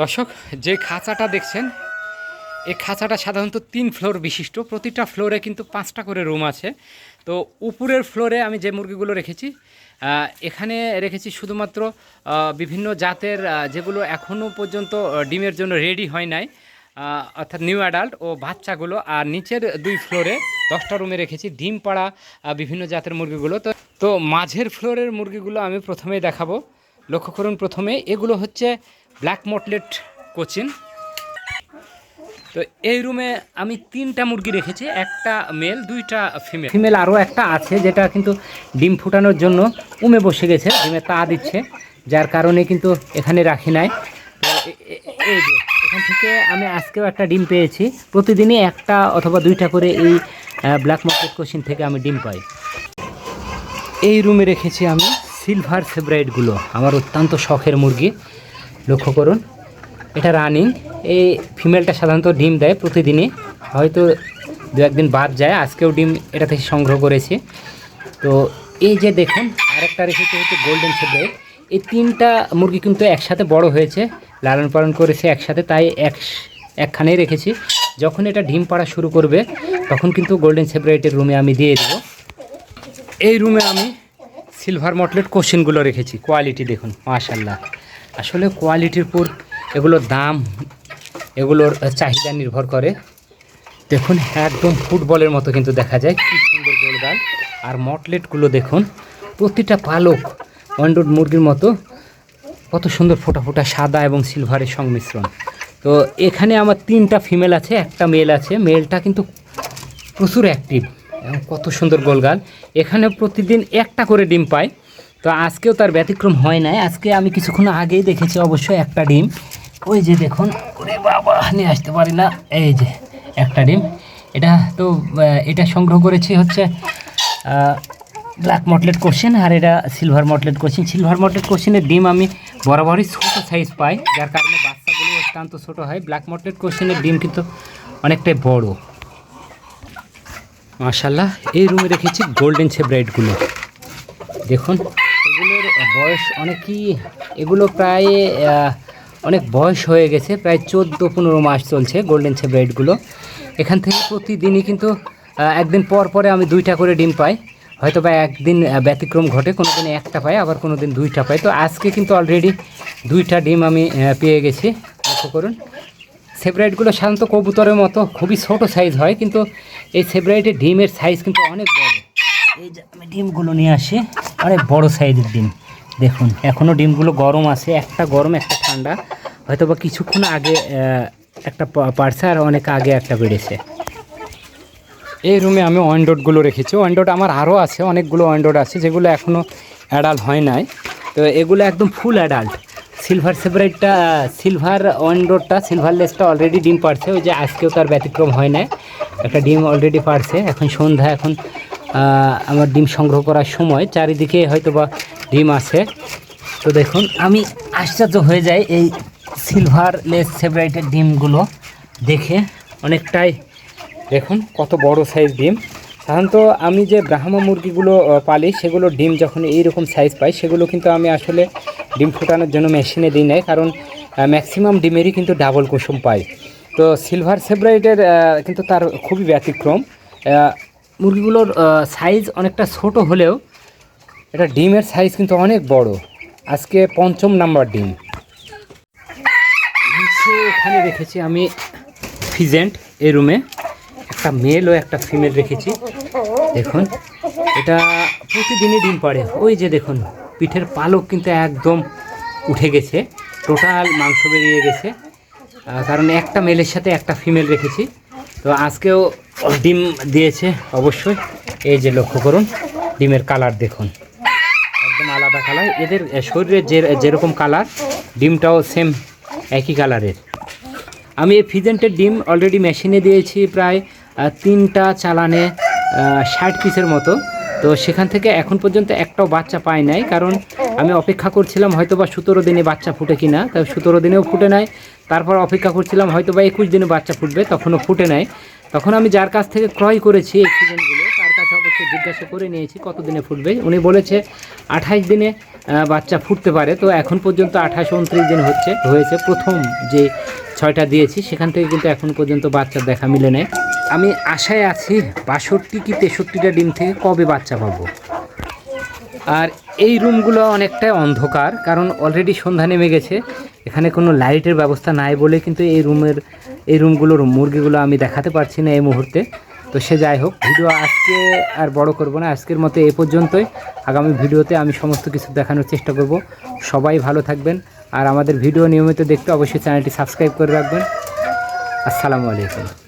দর্শক, যে খাঁচাটা দেখছেন এই খাঁচাটা সাধারণত তিন ফ্লোর বিশিষ্ট। প্রতিটা ফ্লোরে কিন্তু পাঁচটা করে রুম আছে। তো উপরের ফ্লোরে আমি যে মুরগিগুলো রেখেছি এখানে রেখেছি শুধুমাত্র বিভিন্ন জাতের যেগুলো এখনও পর্যন্ত ডিমের জন্য রেডি হয় নাই অর্থাৎ নিউ অ্যাডাল্ট ও বাচ্চাগুলো। আর নিচের দুই ফ্লোরে দশটা রুমে রেখেছি, ডিম পাড়া বিভিন্ন জাতের মুরগিগুলো। তো তো মাঝের ফ্লোরের মুরগিগুলো আমি প্রথমেই দেখাবো। লক্ষ্য করুন প্রথমে, এগুলো হচ্ছে ব্ল্যাক মটলেট কোচিন। তো এই রুমে আমি তিনটা মুরগি রেখেছি, একটা মেল, দুইটা ফিমেল। ফিমেল আরও একটা আছে যেটা কিন্তু ডিম ফুটানোর জন্য উমে বসে গেছে, ডিমে তা দিচ্ছে, যার কারণে কিন্তু এখানে রাখি নাই। এই যে, এখান থেকে আমি আজকেও একটা ডিম পেয়েছি। প্রতিদিনই একটা অথবা দুইটা করে এই ব্ল্যাক মার্কেট কোশ্চিন থেকে আমি ডিম পাই। এই রুমে রেখেছি আমি সিলভার ফেভারাইটগুলো আমার অত্যন্ত শখের মুরগি। লক্ষ্য করুন। এটা রানিং এই ফিমেলটা সাধারণত ডিম দেয় প্রতিদিনই। হয়তো দু একদিন বাদ যায়। আজকেও ডিম এটা থেকে সংগ্রহ করেছে। তো এই যে দেখুন, আরেকটা রেখেছি হচ্ছে গোল্ডেন ফেভারাইট এই তিনটা মুরগি কিন্তু একসাথে বড় হয়েছে, লালন পালন করেছে একসাথে, তাই এক, একখানেই রেখেছি। যখন এটা ডিম পাড়া শুরু করবে, তখন কিন্তু গোল্ডেন ফেভারাইটের রুমে আমি দিয়ে দেবো। এই রুমে আমি সিলভার মটলেট কোশ্চেনগুলো রেখেছি। কোয়ালিটি দেখুন মাশাল্লাহ আসলে কোয়ালিটির উপর এগুলোর দাম, এগুলোর চাহিদা নির্ভর করে। দেখুন, একদম ফুটবলের মতো কিন্তু দেখা যায়। কি সুন্দর গোলগাল। আর মটলেটগুলো দেখুন, প্রতিটা পালক অন্ডুড মুরগির মতো। কত সুন্দর ফোটা ফোটা সাদা এবং সিলভারের সংমিশ্রণ। তো এখানে আমার তিনটা ফিমেল আছে, একটা মেল আছে। মেলটা কিন্তু প্রচুর অ্যাক্টিভ এবং কত সুন্দর গোলগাল। এখানে প্রতিদিন একটা করে ডিম পায়। তো আজকেও তার ব্যতিক্রম হয় নাই। আজকে আমি কিছুক্ষণ আগেই দেখেছি অবশ্যই একটা ডিম। ওই যে দেখুন, ওরে বাবা, নিয়ে আসতে পারি না। এই যে একটা ডিম। এটা তো এটা সংগ্রহ করেছি হচ্ছে ব্ল্যাক মটলেট কোশ্চেন আর এটা silver mottled Cochin silver mottled কোশ্চেনের ডিম আমি বরাবরই ছোটো সাইজ পাই, যার কারণে বাচ্চাগুলো অত্যন্ত ছোটো হয়। ব্ল্যাক মটলেট কোশ্চেনের ডিম কিন্তু অনেকটাই বড়। মাশাল্লাহ এই রুমে রেখেছি গোল্ডেন সেব্রাইটগুলো দেখুন। বয়স অনেকই এগুলো প্রায় অনেক বয়স হয়ে গেছে। প্রায় চোদ্দ পনেরো মাস চলছে গোল্ডেন সেব্রাইটগুলো এখান থেকে প্রতিদিনই কিন্তু একদিন পর পরে আমি দুইটা করে ডিম পাই। হয়তো বা একদিন ব্যতিক্রম ঘটে কোনো দিন একটা পাই, আবার কোনো দিন দুইটা পাই। তো আজকে কিন্তু অলরেডি দুইটা ডিম আমি পেয়ে গেছি, লক্ষ্য করুন। সেব্রাইটগুলো সাধারণত কবুতরের মতো, খুবই ছোট সাইজ হয়, কিন্তু এই সেব্রাইটের ডিমের সাইজ কিন্তু অনেক বড়। এই যে আমি ডিমগুলো নিয়ে আসি, অনেক বড় সাইজের ডিম। দেখুন এখনও ডিমগুলো গরম আছে, একটা গরম, একটা ঠান্ডা। হয়তো বা কিছুক্ষণ আগে একটা পা- পারছে আর অনেক আগে একটা বেড়েছে। এই রুমে আমি ওয়ান্ডোডগুলো রেখেছি। ওয়ান্ডোড আমার আরও আছে, অনেকগুলো ওয়ান্ডোড আছে, যেগুলো এখনও অ্যাডাল্ট হয় নাই। তো এগুলো একদম ফুল অ্যাডাল্ট। সিলভার সেপারেটটা, সিলভার ওয়ান্ডোডটা সিলভার লেসটা অলরেডি ডিম পারছে ওই যে আজকেও তার ব্যতিক্রম হয় না একটা ডিম অলরেডি পারছে এখন সন্ধ্যা, এখন আমার ডিম সংগ্রহ করার সময়। চারিদিকে হয়তো বা ডিম আছে। তো দেখুন, আমি আশ্চর্য হয়ে যাই এই সিলভার লেস সেপারেটের ডিমগুলো দেখে অনেকটাই। দেখুন, কত বড় সাইজ ডিম। সাধারণত আমি যে ব্রাহ্মা মুরগিগুলো পালি, সেগুলো ডিম যখন এইরকম সাইজ পাই, সেগুলো কিন্তু আমি আসলে ডিম ফোটানোর জন্য মেশিনে দিই নাই, কারণ ম্যাক্সিমাম ডিমেরই কিন্তু ডাবল কুসুম পাই। তো সিলভার সেব্রাইটের কিন্তু তার খুবই ব্যতিক্রম। মুরগিগুলোর সাইজ অনেকটা ছোট হলেও এটা ডিমের সাইজ কিন্তু অনেক বড়। আজকে পঞ্চম নাম্বার ডিম। এখানে রেখেছি আমি ফিজেন্ট এই রুমে একটা মেল ও একটা ফিমেল রেখেছি। দেখুন, এটা প্রতিদিনই ডিম পাড়ে। ওই যে দেখুন, পিঠের পালক কিন্তু একদম উঠে গেছে। টোটাল মাংস বেরিয়ে গেছে। কারণ একটা মেলের সাথে একটা ফিমেল রেখেছি। তো আজকেও ডিম দিয়েছে অবশ্যই। এই যে লক্ষ্য করুন, ডিমের কালার দেখুন। আলাদা কালার। এদের আহ, শরীরের যে যেরকম কালার ডিমটাও সেম একই কালারের। আমি এই ফিজেন্টের ডিম অলরেডি মেশিনে দিয়েছি প্রায় তিনটা চালানে ষাট পিসের মতো। তো সেখান থেকে এখন পর্যন্ত একটাও বাচ্চা পাই নাই কারণ আমি অপেক্ষা করছিলাম হয়তো বা সতেরো দিনে বাচ্চা ফুটে কিনা। তা সতেরো দিনেও ফুটে নাই তারপর অপেক্ষা করছিলাম হয়তো বা একুশ দিনে বাচ্চা ফুটবে তখনও ফুটে নাই। তখন আমি যার কাছ থেকে ক্রয় করেছি এই ফিজেন্টগুলো অবশ্যই জিজ্ঞাসা করে নিয়েছি কত দিনে ফুটবে। উনি বলেছে আঠাইশ দিনে বাচ্চা ফুটতে পারে। তো এখন পর্যন্ত আঠাশ উনত্রিশ দিন হচ্ছে, হয়েছে। প্রথম যে ছয়টা দিয়েছি, সেখান থেকে কিন্তু এখন পর্যন্ত বাচ্চার দেখা মিলে নেই। আমি আশায় আছি বাষট্টি কি তেষট্টিটা ডিম থেকে কবে বাচ্চা পাবো। আর এই রুমগুলো অনেকটাই অন্ধকার, কারণ অলরেডি সন্ধ্যা নেমে গেছে। এখানে কোনো লাইটের ব্যবস্থা নাই বলে কিন্তু এই রুমের, এই রুমগুলোর মুরগিগুলো আমি দেখাতে পারছি না এই মুহূর্তে। তো সে যাই হোক, ভিডিও আজকে আর বড় করব না, আজকের মতো এ পর্যন্তই। আগামী ভিডিওতে আমি সমস্ত কিছু দেখানোর চেষ্টা করব। সবাই ভালো থাকবেন আর আমাদের ভিডিও নিয়মিত দেখতে অবশ্যই চ্যানেলটি সাবস্ক্রাইব করে রাখবেন। আসসালামু আলাইকুম।